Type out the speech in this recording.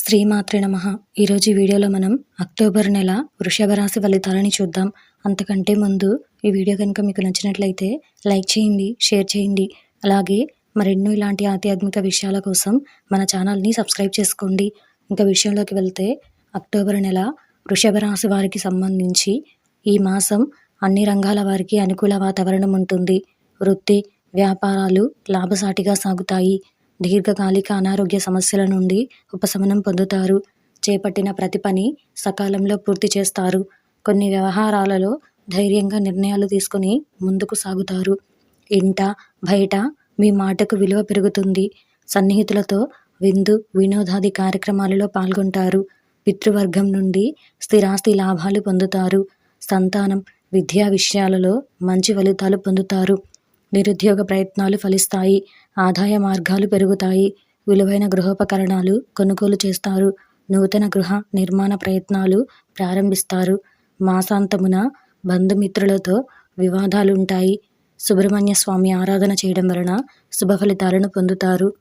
శ్రీమాత్రే నమ. ఈరోజు వీడియోలో మనం అక్టోబర్ నెల వృషభ రాశి ఫలితాలని చూద్దాం. అంతకంటే ముందు ఈ వీడియో కనుక మీకు నచ్చినట్లయితే లైక్ చేయండి షేర్ చేయండి. అలాగే మరెన్నో ఇలాంటి ఆధ్యాత్మిక విషయాల కోసం మన ఛానల్ని సబ్స్క్రైబ్ చేసుకోండి. ఇంకా విషయంలోకి వెళ్తే అక్టోబర్ నెల వృషభ రాశి వారికి సంబంధించి ఈ మాసం అన్ని రంగాల వారికి అనుకూల వాతావరణం ఉంటుంది. వృత్తి వ్యాపారాలు లాభసాటిగా సాగుతాయి. దీర్ఘకాలిక అనారోగ్య సమస్యల నుండి ఉపశమనం పొందుతారు. చేపట్టిన ప్రతి పని సకాలంలో పూర్తి చేస్తారు. కొన్ని వ్యవహారాలలో ధైర్యంగా నిర్ణయాలు తీసుకుని ముందుకు సాగుతారు. ఇంట బయట మీ మాటకు విలువ పెరుగుతుంది. సన్నిహితులతో విందు వినోదాది కార్యక్రమాలలో పాల్గొంటారు. పితృవర్గం నుండి స్థిరాస్తి లాభాలు పొందుతారు. సంతానం విద్యా విషయాలలో మంచి ఫలితాలు పొందుతారు. నిరుద్యోగ ప్రయత్నాలు ఫలిస్తాయి. ఆదాయ మార్గాలు పెరుగుతాయి. విలువైన గృహోపకరణాలు కొనుగోలు చేస్తారు. నూతన గృహ నిర్మాణ ప్రయత్నాలు ప్రారంభిస్తారు. మాసాంతమున బంధుమిత్రులతో వివాదాలు ఉంటాయి సుబ్రహ్మణ్య స్వామి ఆరాధన చేయడం వలన శుభ ఫలితాలను పొందుతారు.